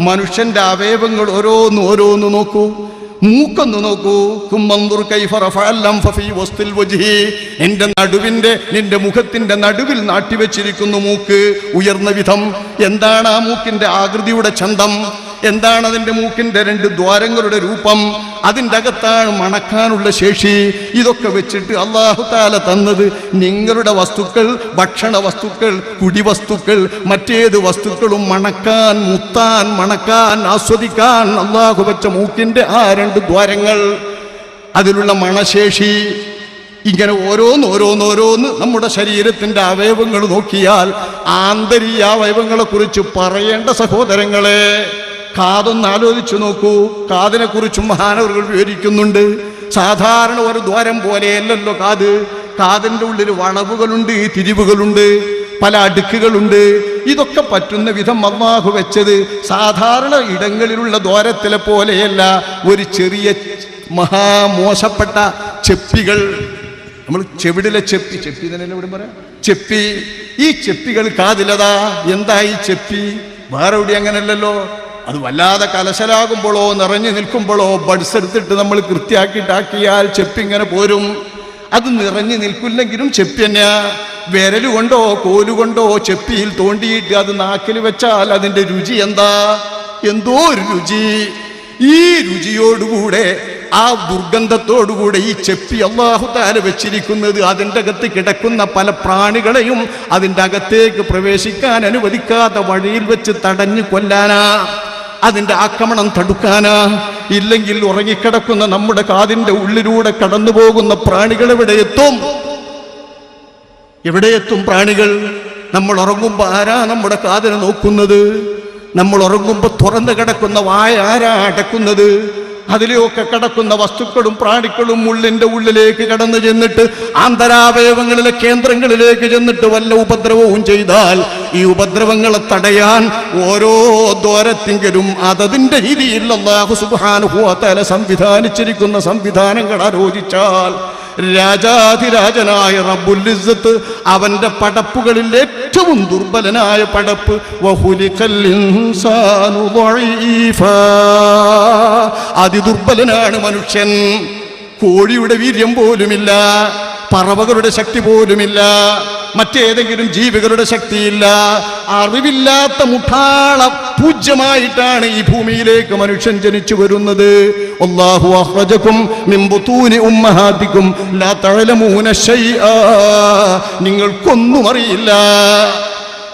മനുഷ്യന്റെ അവയവങ്ങൾ ഓരോന്ന് ഓരോന്ന് നോക്കൂ. മൂക്കൊന്ന് നോക്കൂ. കുമ്മന്തുർ നിന്റെ നടുവിന്റെ നിന്റെ മുഖത്തിന്റെ നടുവിൽ നാട്ടിവെച്ചിരിക്കുന്നു മൂക്ക്. ഉയർന്ന വിധം. എന്താണ് ആ മൂക്കിന്റെ ആകൃതിയുടെ ചന്തം? എന്താണ് അതിന്റെ മൂക്കിന്റെ രണ്ട് ദ്വാരങ്ങളുടെ രൂപം? അതിന്റെ അകത്താണ് മണക്കാനുള്ള ശേഷി. ഇതൊക്കെ വെച്ചിട്ട് അള്ളാഹു താല തന്നത് നിങ്ങളുടെ വസ്തുക്കൾ ഭക്ഷണ വസ്തുക്കൾ കുടിവസ്തുക്കൾ മറ്റേത് വസ്തുക്കളും മണക്കാൻ മുത്താൻ മണക്കാൻ ആസ്വദിക്കാൻ അള്ളാഹു വെച്ച മൂക്കിന്റെ ആ രണ്ട് ദ്വാരങ്ങൾ. അതിലുള്ള മണശേഷി ഇങ്ങനെ ഓരോന്ന് ഓരോന്ന് ഓരോന്ന് നമ്മുടെ ശരീരത്തിന്റെ അവയവങ്ങൾ നോക്കിയാൽ ആന്തരീയ അവയവങ്ങളെ കുറിച്ച് പറയേണ്ട സഹോദരങ്ങളെ കാതൊന്ന് ആലോചിച്ചു നോക്കൂ. കാതിനെ കുറിച്ചും മഹാനവറുകൾ വിവരിക്കുന്നുണ്ട്. സാധാരണ ഒരു ദ്വാരം പോലെയല്ലല്ലോ കാത്. കാതിന്റെ ഉള്ളിൽ വളവുകളുണ്ട് തിരിവുകളുണ്ട് പല അടുക്കുകളുണ്ട്. ഇതൊക്കെ പറ്റുന്ന വിധം അള്ളാഹു വെച്ചത് സാധാരണ ഇടങ്ങളിലുള്ള ദ്വാരത്തിലെ പോലെയല്ല. ഒരു ചെറിയ മഹാമോശപ്പെട്ട ചെപ്പികൾ. നമ്മൾ ചെവിടിലെ ചെപ്പി ചെപ്പി തന്നെ ഇവിടെ പറയാം? ചെപ്പി. ഈ ചെപ്പികൾ കാതിലതാ. എന്താ ഈ ചെപ്പി? വേറെ എവിടെ അങ്ങനല്ലല്ലോ. അത് വല്ലാതെ കലശലാകുമ്പോഴോ നിറഞ്ഞു നിൽക്കുമ്പോഴോ ബഡ്സ് എടുത്തിട്ട് നമ്മൾ കൃത്യാക്കിയിട്ടാക്കിയാൽ ചെപ്പിങ്ങനെ പോരും. അത് നിറഞ്ഞു നിൽക്കില്ലെങ്കിലും ചെപ്പി തന്നെയാ വിരലുകൊണ്ടോ കോലുകൊണ്ടോ ചെപ്പിയിൽ തോണ്ടിയിട്ട് അത് നാക്കിൽ വെച്ചാൽ അതിന്റെ രുചി എന്താ? എന്തോ ഒരു രുചി. ഈ രുചിയോടുകൂടെ ആ ദുർഗന്ധത്തോടുകൂടെ ഈ ചെപ്പി അള്ളാഹു താല വെച്ചിരിക്കുന്നത് അതിന്റെ അകത്ത് കിടക്കുന്ന പല പ്രാണികളെയും അതിന്റെ അകത്തേക്ക് പ്രവേശിക്കാൻ അനുവദിക്കാത്ത വഴിയിൽ വെച്ച് തടഞ്ഞു കൊല്ലാനാ. അതിന്റെ ആക്രമണം തടുക്കാനാ? ഇല്ലെങ്കിൽ ഉറങ്ങിക്കിടക്കുന്ന നമ്മുടെ കാതിന്റെ ഉള്ളിലൂടെ കടന്നു പോകുന്ന പ്രാണികൾ എവിടെ എത്തും? എവിടെ എത്തും പ്രാണികൾ? നമ്മൾ ഉറങ്ങുമ്പോൾ ആരാ നമ്മുടെ കാതിനെ നോക്കുന്നത്? നമ്മൾ ഉറങ്ങുമ്പോൾ തുറന്നു കിടക്കുന്ന വായ ആരാ അടക്കുന്നത്? അതിലെയൊക്കെ കിടക്കുന്ന വസ്തുക്കളും പ്രാണികളും ഉള്ളിന്റെ ഉള്ളിലേക്ക് കടന്നു ചെന്നിട്ട് ആന്തരാവയവങ്ങളിലെ കേന്ദ്രങ്ങളിലേക്ക് ചെന്നിട്ട് വല്ല ഉപദ്രവവും ചെയ്താൽ ഈ ഉപദ്രവങ്ങളെ തടയാൻ ഓരോ ദ്വാരത്തിങ്കിലും അതതിന്റെ രീതിയിൽ അള്ളാഹു സുബാനുഭവത്തല സംവിധാനിച്ചിരിക്കുന്ന സംവിധാനങ്ങൾ ആലോചിച്ചാൽ രാജാധിരാജനായ റബ്ബുൽ അവന്റെ പടപ്പുകളിൽ ഏറ്റവും ദുർബലനായ പടപ്പ്. അതിദുർബലനാണ് മനുഷ്യൻ. കോഴിയുടെ വീര്യം പോലുമില്ല. പറവകളുടെ ശക്തി പോലുമില്ല. മറ്റേതെങ്കിലും ജീവികളുടെ ശക്തിയില്ല. അറിവില്ലാത്ത മുഠാള പൂജ്യമായിട്ടാണ് ഈ ഭൂമിയിലേക്ക് മനുഷ്യൻ ജനിച്ചു വരുന്നത്. മിൻ ബുതൂനി ഉമ്മഹാതികും ലാ നിങ്ങൾക്കൊന്നും അറിയില്ല.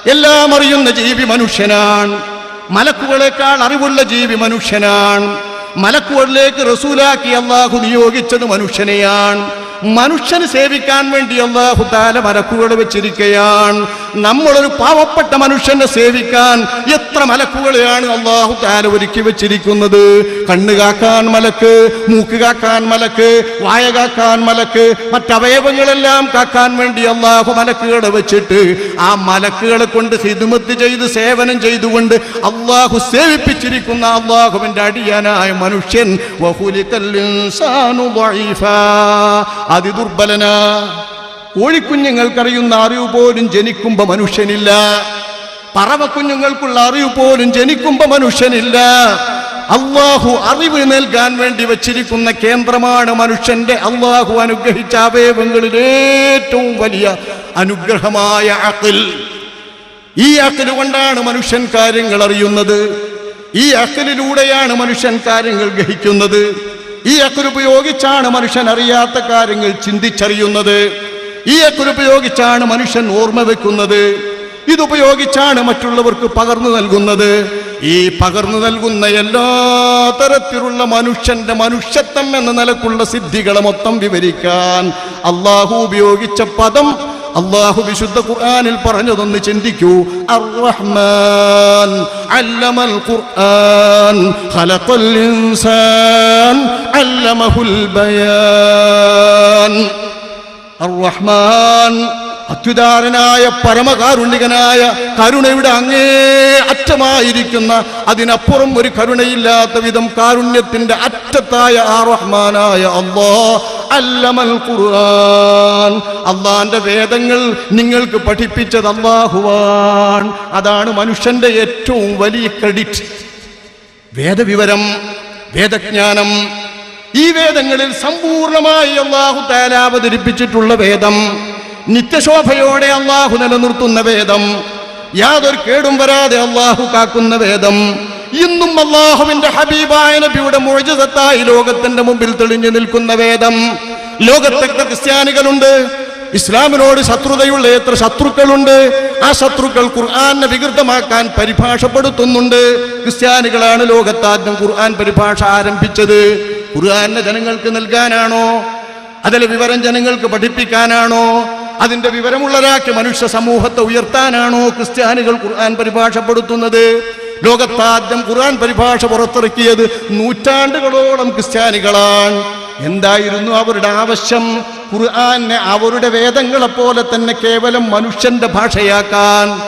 എല്ലാം അറിയുന്ന ജീവി മനുഷ്യനാണ്. മലക്കുകളെക്കാൾ അറിവുള്ള ജീവി മനുഷ്യനാണ്. മലക്കുകളിലേക്ക് റസൂലാക്കി അള്ളാഹു നിയോഗിച്ചത് മനുഷ്യനെയാണ്. മനുഷ്യന് സേവിക്കാൻ വേണ്ടി അള്ളാഹു മരക്കുകൾ വെച്ചിരിക്കുകയാണ് നമ്മളൊരു പാവപ്പെട്ട മനുഷ്യനെ സേവിക്കാൻ എത്ര മലക്കുകളെയാണ് അള്ളാഹു താൻ ഒരുക്കി വെച്ചിരിക്കുന്നത് കണ്ണ് കാക്കാൻ മലക്ക് മൂക്ക് കാക്കാൻ മലക്ക് വായ കാക്കാൻ മലക്ക് മറ്റവയവങ്ങളെല്ലാം കാക്കാൻ വേണ്ടി അള്ളാഹു മലക്കുകളെ വെച്ചിട്ട് ആ മലക്കുകളെ കൊണ്ട് ഹിദുമത്ത് ചെയ്ത് സേവനം ചെയ്തുകൊണ്ട് അള്ളാഹു സേവിപ്പിച്ചിരിക്കുന്ന അള്ളാഹുവിന്റെ അടിയാനായ മനുഷ്യൻ. അതിദുർബലന കോഴിക്കുഞ്ഞുങ്ങൾക്കറിയുന്ന അറിവ് പോലും ജനിക്കുമ്പോ മനുഷ്യനില്ല. പറവക്കുഞ്ഞുങ്ങൾക്കുള്ള അറിവ് പോലും ജനിക്കുമ്പോ മനുഷ്യനില്ല. അള്ളാഹു അറിവ് നൽകാൻ വേണ്ടി വെച്ചിരിക്കുന്ന കേന്ദ്രമാണ് മനുഷ്യന്റെ അള്ളാഹു അനുഗ്രഹിച്ച അവയവങ്ങളിൽ ഏറ്റവും വലിയ അനുഗ്രഹമായ അഖിൽ. ഈ അക്കിൽ കൊണ്ടാണ് മനുഷ്യൻ കാര്യങ്ങൾ അറിയുന്നത്. ഈ അക്കലിലൂടെയാണ് മനുഷ്യൻ കാര്യങ്ങൾ ഗ്രഹിക്കുന്നത്. ഈ അക്കൽ ഉപയോഗിച്ചാണ് മനുഷ്യൻ അറിയാത്ത കാര്യങ്ങൾ ചിന്തിച്ചറിയുന്നത്. ഈ ഉപയോഗിച്ചാണ് മനുഷ്യൻ ഓർമ്മ വെക്കുന്നത്. ഇതുപയോഗിച്ചാണ് മറ്റുള്ളവർക്ക് പകർന്നു നൽകുന്നത്. ഈ പകർന്നു നൽകുന്ന എല്ലാ തരത്തിലുള്ള മനുഷ്യന്റെ മനുഷ്യത്വം എന്ന നിലക്കുള്ള സിദ്ധികളെ മൊത്തം വിവരിക്കാൻ അള്ളാഹു ഉപയോഗിച്ച പദം അള്ളാഹു വിശുദ്ധ ഖുർആാനിൽ പറഞ്ഞതൊന്ന് ചിന്തിക്കൂ. അർ-റഹ്മാൻ അല്ലമൽ ഖുർആൻ ഖലഖൽ ബയാൻ. അർ-റഹ്മാൻ അത്യുദാരനായ പരമകാരുണികനായ കരുണയുടെ അങ്ങേ അറ്റമായിരിക്കുന്ന അതിനപ്പുറം ഒരു കരുണയില്ലാത്ത വിധം കാരുണ്യത്തിന്റെ അറ്റത്തായ ആ റഹ്മാനായ അള്ളോ അല്ലമൽ ഖുർആൻ. അള്ളാന്റെ വേദങ്ങൾ നിങ്ങൾക്ക് പഠിപ്പിച്ചത് അള്ളാഹുവാൻ അതാണ് മനുഷ്യന്റെ ഏറ്റവും വലിയ ക്രെഡിറ്റ്. വേദവിവരം വേദജ്ഞാനം ഈ വേദങ്ങളിൽ സമ്പൂർണമായി അള്ളാഹു താല അവതരിപ്പിച്ചിട്ടുള്ള വേദം നിത്യശോഭയോടെ അള്ളാഹു നിലനിർത്തുന്ന വേദം യാതൊരു കേടും വരാതെ അള്ളാഹു കാക്കുന്ന വേദം ഇന്നും അള്ളാഹുവിന്റെ ഹബീബായ നബിയുടെ മോചിതത്തായി ലോകത്തിന്റെ മുമ്പിൽ തെളിഞ്ഞു നിൽക്കുന്ന വേദം. ലോകത്തെ ക്രിസ്ത്യാനികളുണ്ട് ഇസ്ലാമിനോട് ശത്രുതയുള്ള എത്ര ശത്രുക്കളുണ്ട് ആ ശത്രുക്കൾ ഖുർആാനെ വികൃതമാക്കാൻ പരിഭാഷപ്പെടുത്തുന്നുണ്ട്. ക്രിസ്ത്യാനികളാണ് ലോകത്താദ്യം ഖുർആൻ പരിഭാഷ ആരംഭിച്ചത്. ഖുർആനെ ജനങ്ങൾക്ക് നൽകാനാണോ? അതിലെ വിവരം ജനങ്ങൾക്ക് പഠിപ്പിക്കാനാണോ? അതിന്റെ വിവരമുള്ളവരാക്കി മനുഷ്യ സമൂഹത്തെ ഉയർത്താനാണോ ക്രിസ്ത്യാനികൾ ഖുർആൻ പരിഭാഷപ്പെടുത്തുന്നത്? ലോകത്താദ്യം ഖുർആൻ പരിഭാഷ പുറത്തിറക്കിയത് നൂറ്റാണ്ടുകളോളം ക്രിസ്ത്യാനികളാണ്. എന്തായിരുന്നു അവരുടെ ആവശ്യം? ഖുർആാനെ അവരുടെ വേദങ്ങളെ പോലെ തന്നെ കേവലം മനുഷ്യന്റെ ഭാഷയാക്കാൻ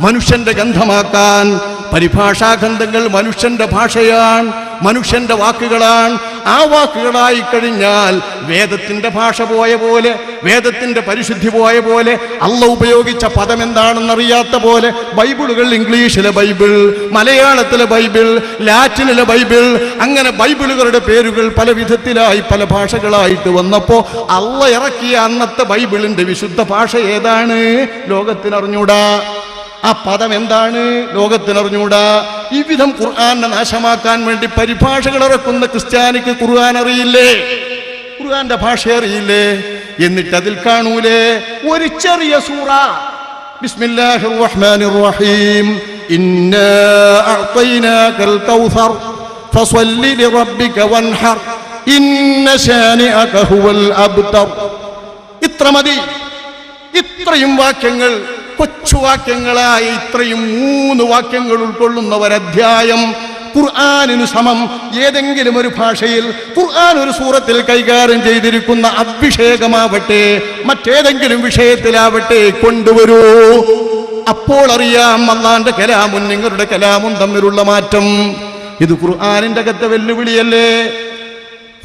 മനുഷ്യന്റെ ഗന്ധമാക്കാൻ പരിഭാഷാ ഗന്ധങ്ങൾ മനുഷ്യന്റെ ഭാഷയാണ് മനുഷ്യന്റെ വാക്കുകളാണ് ആ വാക്കുകളായി കഴിഞ്ഞാൽ വേദത്തിന്റെ ഭാഷ പോയ പോലെ വേദത്തിന്റെ പരിശുദ്ധി പോയ പോലെ അല്ല ഉപയോഗിച്ച പദം എന്താണെന്നറിയാത്ത പോലെ ബൈബിളുകൾ ഇംഗ്ലീഷിലെ ബൈബിൾ മലയാളത്തിലെ ബൈബിൾ ലാറ്റിനിലെ ബൈബിൾ അങ്ങനെ ബൈബിളുകളുടെ പേരുകൾ പല വിധത്തിലായി പല ഭാഷകളായിട്ട് വന്നപ്പോൾ അല്ല ഇറക്കിയ അന്നത്തെ ബൈബിളിന്റെ വിശുദ്ധ ഭാഷ ഏതാണ്? ലോകത്തിനറിഞ്ഞൂടാ ആ പദം എന്താണ്? ലോകത്തിനറിഞ്ഞൂടാ. ഈ വിധം ഖുർആനെ നാശമാക്കാൻ വേണ്ടി പരിഭാഷകൾ ഇറക്കുന്ന ക്രിസ്ത്യാനിക്ക് ഖുർആൻ അറിയില്ലേ? ഖുർആന്റെ ഭാഷ അറിയില്ലേ? എന്നിട്ട് അതിൽ കാണൂലേ? ഒരു ചെറിയ സൂറ. ഇന്നാ ഫസ്വല്ലി ലിറബ്ബിക വൻഹർ. ഇന്ന ഹുവൽ അബ്തർ. ഇത്ര മതി. ഇത്രയും വാക്യങ്ങൾ കൊച്ചു വാക്യങ്ങളായി ഇത്രയും മൂന്ന് വാക്യങ്ങൾ ഉൾക്കൊള്ളുന്ന ഒരധ്യായം ഖുർആാനു സമം. ഏതെങ്കിലും ഒരു ഭാഷയിൽ ഖുർആൻ ഒരു സൂറത്തിൽ കൈകാര്യം ചെയ്തിരിക്കുന്ന അഭിഷേകമാവട്ടെ മറ്റേതെങ്കിലും വിഷയത്തിലാവട്ടെ കൊണ്ടുവരൂ. അപ്പോൾ അറിയാം അള്ളാന്റെ കലാമും നിങ്ങളുടെ കലാമും തമ്മിലുള്ള മാറ്റം. ഇത് ഖുർആാനിന്റെ അകത്തെ വെല്ലുവിളിയല്ലേ?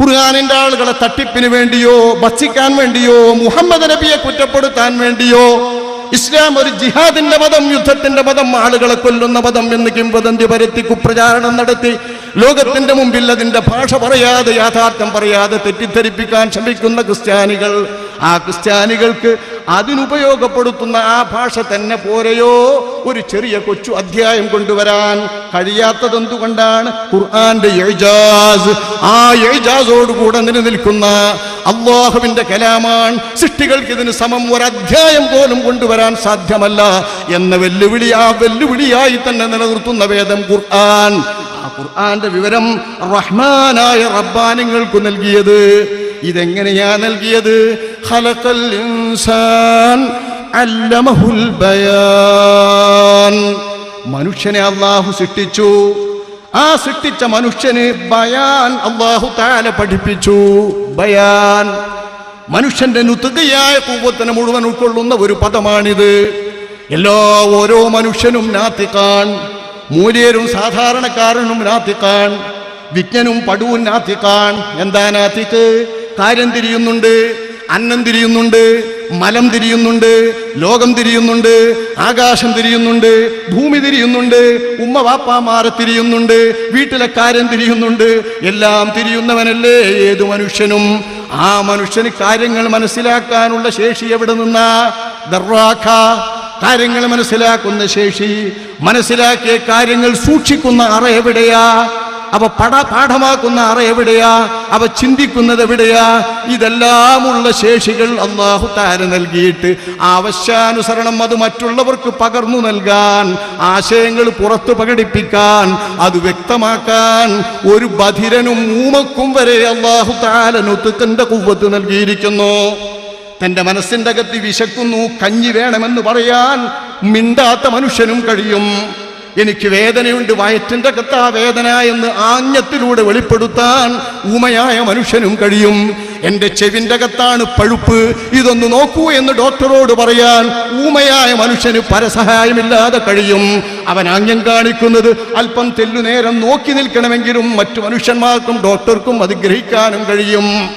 ഖുർആാനിന്റെ ആളുകളെ തട്ടിപ്പിന് വേണ്ടിയോ ഭക്ഷിക്കാൻ വേണ്ടിയോ മുഹമ്മദ് നബിയെ കുറ്റപ്പെടുത്താൻ വേണ്ടിയോ ഇസ്ലാം ഒരു ജിഹാദിന്റെ മതം യുദ്ധത്തിന്റെ മതം ആളുകളെ കൊല്ലുന്ന മതം എന്ന് കിംവദന്തി പരത്തി കുപ്രചാരണം നടത്തി. ലോകത്തിന്റെ മുമ്പിൽ അതിന്റെ ഭാഷ പറയാതെ യാഥാർത്ഥ്യം പറയാതെ തെറ്റിദ്ധരിപ്പിക്കാൻ ശ്രമിക്കുന്ന ക്രിസ്ത്യാനികൾ ആ ക്രിസ്ത്യാനികൾക്ക് അതിനുപയോഗപ്പെടുത്തുന്ന ആ ഭാഷ തന്നെ പോരെയോ? ഒരു ചെറിയ കൊച്ചു അധ്യായം കൊണ്ടുവരാൻ കഴിയാത്തതെന്തുകൊണ്ടാണ്? ഖുർആന്റെ എഴുജാസ് ആ എഴുജാസോടുകൂടെ നിലനിൽക്കുന്ന അള്ളാഹുവിന്റെ കലാമാണ് സൃഷ്ടികൾക്ക് ഇതിന് സമം ഒരു അധ്യായം പോലും കൊണ്ടുവരാൻ സാധ്യമല്ല എന്ന വെല്ലുവിളി ആ വെല്ലുവിളിയായി തന്നെ നിലനിർത്തുന്ന വേദം ഖുർആൻ. ആ ഖുർആന്റെ വിവരം റഹ്മാനായ റബ്ബാനിങ്ങൾക്ക് നൽകിയത്. ഇതെങ്ങനെയാ നൽകിയത്? ഖലഖൽ അല്ലമഹുൽ ബയാൻ. മനുഷ്യനെ അള്ളാഹു സൃഷ്ടിച്ചു. ആ സൃഷ്ടിച്ച മനുഷ്യന് ബയാൻ അള്ളാഹു താല പഠിപ്പിച്ചു. ബയാൻ. മനുഷ്യന്റെ നുത്തുകയായ കൂവത്തിനെ മുഴുവൻ ഉൾക്കൊള്ളുന്ന ഒരു പദമാണിത്. എല്ലാ ഓരോ മനുഷ്യനും നാത്തിക്കാൻ മൂല്യരും സാധാരണക്കാരനും നാത്തിക്കാൻ വിജ്ഞനും പടുവും നാത്തിക്കാൻ എന്താ നാത്തിക്ക്? കാര്യം തിരിയുന്നുണ്ട് അന്നം തിരിയുന്നുണ്ട് മലം തിരിയുന്നുണ്ട് ലോകം തിരിയുന്നുണ്ട് ആകാശം തിരിയുന്നുണ്ട് ഭൂമി തിരിയുന്നുണ്ട് ഉമ്മ വാപ്പാമാരെ തിരിയുന്നുണ്ട് വീട്ടിലെ കാര്യം തിരിയുന്നുണ്ട്. എല്ലാം തിരിയുന്നവനല്ലേ ഏതു മനുഷ്യനും? ആ മനുഷ്യന് കാര്യങ്ങൾ മനസ്സിലാക്കാനുള്ള ശേഷി എവിടെ നിന്നാ? ദർവാഖ. കാര്യങ്ങൾ മനസ്സിലാക്കുന്ന ശേഷി മനസ്സിലാക്കിയ കാര്യങ്ങൾ സൂക്ഷിക്കുന്ന അറ എവിടെയാ? അവ പട പാഠമാക്കുന്ന അറ എവിടെയാ? അവ ചിന്തിക്കുന്നത് എവിടെയാ? ഇതെല്ലാമുള്ള ശേഷികൾ അള്ളാഹു താര നൽകിയിട്ട് ആവശ്യാനുസരണം അത് മറ്റുള്ളവർക്ക് പകർന്നു നൽകാൻ ആശയങ്ങൾ പുറത്തു പ്രകടിപ്പിക്കാൻ അത് വ്യക്തമാക്കാൻ ഒരു ബധിരനും മൂമക്കും വരെ അള്ളാഹു താലനുത്തുക്കന്റെ കുവ്വത്ത് നൽകിയിരിക്കുന്നു. തന്റെ മനസ്സിന്റെ അകത്ത് വിശക്കുന്നു കഞ്ഞി വേണമെന്ന് പറയാൻ മിണ്ടാത്ത മനുഷ്യനും കഴിയും. എനിക്ക് വേദനയുണ്ട് വയറ്റിന്റെ അകത്ത് ആ വേദന എന്ന് ആഞ്ഞത്തിലൂടെ വെളിപ്പെടുത്താൻ ഊമയായ മനുഷ്യനും കഴിയും. എന്റെ ചെവിന്റെ അകത്താണ് പഴുപ്പ്. ഇതൊന്ന് നോക്കൂ എന്ന് ഡോക്ടറോട് പറയാൻ ഊമയായ മനുഷ്യന് പരസഹായമില്ലാതെ കഴിയും. അവൻ ആംഗ്യം കാണിക്കുന്നത് അല്പം തെല്ലുനേരം നോക്കി നിൽക്കണമെങ്കിലും മറ്റു മനുഷ്യന്മാർക്കും ഡോക്ടർക്കും അത് ഗ്രഹിക്കാനും കഴിയും.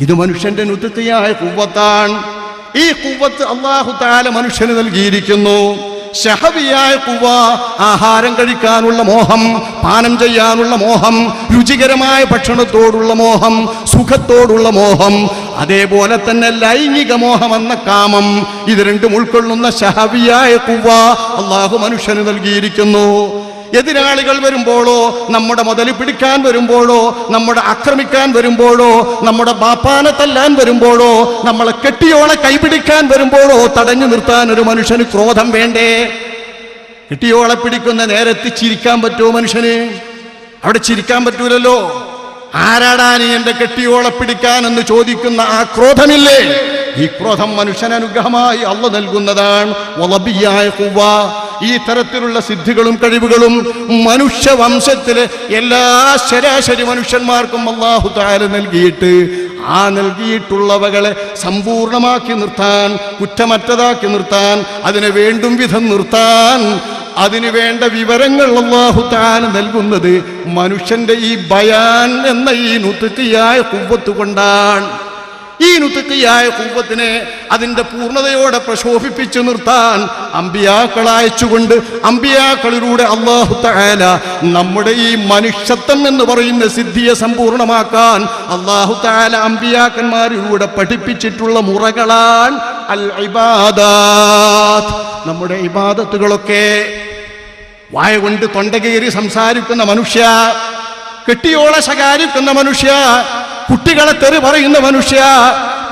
ഇത് മനുഷ്യന്റെ നുത്തയായ കുവ്വത്താണ്. ഈ കുവ്വത്ത് അള്ളാഹു താല മനുഷ്യന് നൽകിയിരിക്കുന്നു. ശഹവിയായ കുവ ആഹാരം കഴിക്കാനുള്ള മോഹം പാനം ചെയ്യാനുള്ള മോഹം രുചികരമായ ഭക്ഷണത്തോടുള്ള മോഹം സുഖത്തോടുള്ള മോഹം അതേപോലെ തന്നെ ലൈംഗിക മോഹം എന്ന കാമം ഇത് രണ്ടും ഉൾക്കൊള്ളുന്ന ശഹവിയായ കുവ അള്ളാഹു മനുഷ്യന് നൽകിയിരിക്കുന്നു. എതിരാളികൾ വരുമ്പോഴോ നമ്മുടെ മുതൽ പിടിക്കാൻ വരുമ്പോഴോ നമ്മുടെ ആക്രമിക്കാൻ വരുമ്പോഴോ നമ്മുടെ ബാപ്പാനെ തല്ലാൻ വരുമ്പോഴോ നമ്മളെ കെട്ടിയോളെ കൈപിടിക്കാൻ വരുമ്പോഴോ തടഞ്ഞു നിർത്താൻ ഒരു മനുഷ്യന് ക്രോധം വേണ്ടേ? കെട്ടിയോളെ പിടിക്കുന്ന നേരത്ത് ചിരിക്കാൻ പറ്റുമോ മനുഷ്യന്? അവിടെ ചിരിക്കാൻ പറ്റൂലല്ലോ. ആരാടാനി എന്റെ കെട്ടിയോളെ പിടിക്കാൻ എന്ന് ചോദിക്കുന്ന ആ ക്രോധമില്ലേ? ഈ ക്രോധം മനുഷ്യൻ അനുഗ്രഹമായി അള്ള നൽകുന്നതാണ്. ഈ തരത്തിലുള്ള സിദ്ധികളും കഴിവുകളും മനുഷ്യവംശത്തിലെ എല്ലാ ശരാശരി മനുഷ്യന്മാർക്കും അള്ളാഹു താര നൽകിയിട്ട് ആ നൽകിയിട്ടുള്ളവകളെ സമ്പൂർണമാക്കി നിർത്താൻ കുറ്റമറ്റതാക്കി നിർത്താൻ അതിനെ വേണ്ടും വിധം നിർത്താൻ അതിനു വേണ്ട വിവരങ്ങൾ അള്ളാഹു താൻ നൽകുന്നത് മനുഷ്യന്റെ ഈ ബയാൻ എന്ന ഈ നുത്തിയായ കൊണ്ടാണ്. ഈ നുത്തിയായ കൂവത്തിനെ അതിന്റെ പൂർണതയോടെ പ്രശോഭിപ്പിച്ചു നിർത്താൻ അമ്പിയാക്കൾ അയച്ചുകൊണ്ട് അമ്പിയാക്കളിലൂടെ അള്ളാഹു തആല നമ്മുടെ ഈ മനുഷ്യത്വം എന്ന് പറയുന്ന സിദ്ധിയെ സമ്പൂർണമാക്കാൻ അള്ളാഹു തആല അമ്പിയാക്കന്മാരിലൂടെ പഠിപ്പിച്ചിട്ടുള്ള മുറകളാണ് അൽ ഇബാദാത്ത്. നമ്മുടെ ഇബാദത്തുകളൊക്കെ വായ കൊണ്ട് തൊണ്ടകേറി സംസാരിക്കുന്ന മനുഷ്യ കെട്ടിയോളെ ശകാരിക്കുന്ന മനുഷ്യ കുട്ടികളെ തെറി പറയുന്ന മനുഷ്യ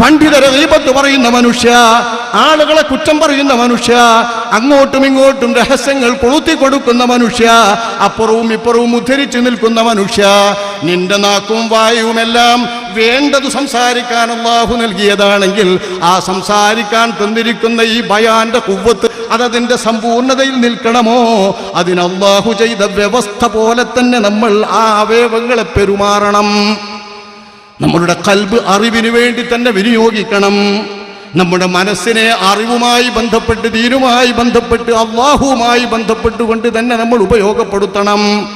പണ്ഡിതരെ ദീപത്ത് പറയുന്ന മനുഷ്യ ആളുകളെ കുറ്റം പറയുന്ന മനുഷ്യ അങ്ങോട്ടും ഇങ്ങോട്ടും രഹസ്യങ്ങൾ കൊളുത്തി കൊടുക്കുന്ന മനുഷ്യ അപ്പുറവും ഇപ്പുറവും ഉദ്ധരിച്ചു നിൽക്കുന്ന മനുഷ്യ. നിന്റെ നാക്കും വായുവുമെല്ലാം വേണ്ടത് സംസാരിക്കാൻ അള്ളാഹു നൽകിയതാണെങ്കിൽ ആ സംസാരിക്കാൻ തന്നിരിക്കുന്ന ഈ ഭയാന്റെ കുവ്വത്ത് അതതിന്റെ സമ്പൂർണതയിൽ നിൽക്കണമോ? അതിന് അള്ളാഹു ചെയ്ത വ്യവസ്ഥ പോലെ തന്നെ നമ്മൾ ആ അവയവങ്ങളെ പെരുമാറണം. നമ്മളുടെ കൽബ് അറിവിന് വേണ്ടി തന്നെ വിനിയോഗിക്കണം. നമ്മുടെ മനസ്സിനെ അറിവുമായി ബന്ധപ്പെട്ട് ദീനുമായി ബന്ധപ്പെട്ട് അള്ളാഹുവുമായി ബന്ധപ്പെട്ടുകൊണ്ട് തന്നെ നമ്മൾ ഉപയോഗപ്പെടുത്തണം.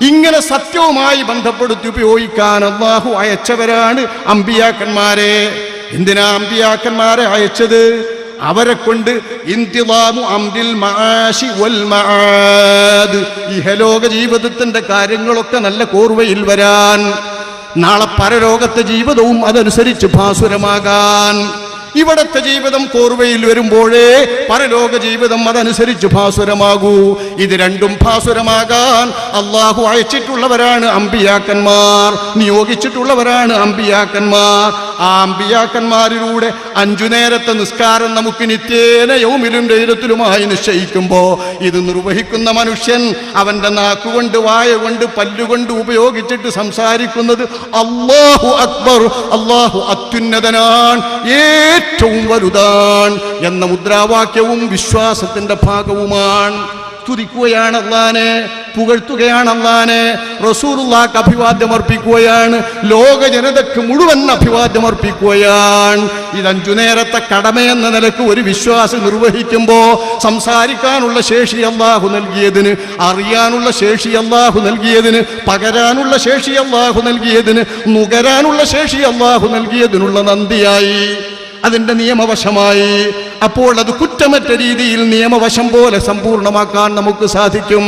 ഇങ്ങനെ സത്യവുമായി ബന്ധപ്പെടുത്തി ഉപയോഗിക്കാൻ അള്ളാഹു അയച്ചവരാണ് അമ്പിയാക്കന്മാരെ. എന്തിനാ അമ്പിയാക്കന്മാരെ അയച്ചത്? അവരെ കൊണ്ട് ഇന്തിവാമു അംരിൽ മാഷി വൽ മആദ്. ഇഹലോക ജീവിതത്തിന്റെ കാര്യങ്ങളൊക്കെ നല്ല കോർവയിൽ വരാൻ. നാളെ പരലോകത്തെ ജീവിതവും അതനുസരിച്ച് ഭാസുരമാകാൻ. ഇവിടത്തെ ജീവിതം കോർവയിൽ വരുമ്പോഴേ പരലോക ജീവിതം അതനുസരിച്ച് ഭാസുരമാകൂ. ഇത് രണ്ടും ഭാസുരമാകാൻ അള്ളാഹു അയച്ചിട്ടുള്ളവരാണ് അമ്പിയാക്കന്മാർ. നിയോഗിച്ചിട്ടുള്ളവരാണ് അമ്പിയാക്കന്മാർ. ആ അമ്പിയാക്കന്മാരിലൂടെ അഞ്ചു നേരത്തെ നിസ്കാരം നമുക്ക് നിത്യേന യൗമിലും രൈലത്തിലുമായി നിശ്ചയിക്കുമ്പോൾ ഇത് നിർവഹിക്കുന്ന മനുഷ്യൻ അവന്റെ നാക്കുകൊണ്ട് വായ കൊണ്ട് പല്ലുകൊണ്ട് ഉപയോഗിച്ചിട്ട് സംസാരിക്കുന്നത് അള്ളാഹു അക്ബർ അള്ളാഹു അത്യുന്നതനാണ് ഏറ്റവും വലുതാണ് എന്ന മുദ്രാവാക്യവും വിശ്വാസത്തിന്റെ ഭാഗവുമാണ്. സ്തുതിക്കുകയാണ് അള്ളാനെ പുകഴ്ത്തുകയാണ് അള്ളാനെ റസൂറുല്ലാക്ക് അഭിവാദ്യം അർപ്പിക്കുകയാണ്. ലോക ജനതയ്ക്ക് മുഴുവൻ അഭിവാദ്യം അർപ്പിക്കുകയാണ്. ഇത് അഞ്ചു നേരത്തെ കടമയെന്ന നിലയ്ക്ക് ഒരു വിശ്വാസം നിർവഹിക്കുമ്പോൾ സംസാരിക്കാനുള്ള ശേഷി അള്ളാഹു നൽകിയതിന് അറിയാനുള്ള ശേഷി അള്ളാഹു നൽകിയതിന് പകരാനുള്ള ശേഷി അള്ളാഹു നൽകിയതിന് നുകരാനുള്ള ശേഷി അള്ളാഹു നൽകിയതിനുള്ള നന്ദിയായി. അതിന്റെ നിയമവശമായി അപ്പോൾ അത് കുറ്റമറ്റ രീതിയിൽ നിയമവശം പോലെ സമ്പൂർണമാക്കാൻ നമുക്ക് സാധിക്കും.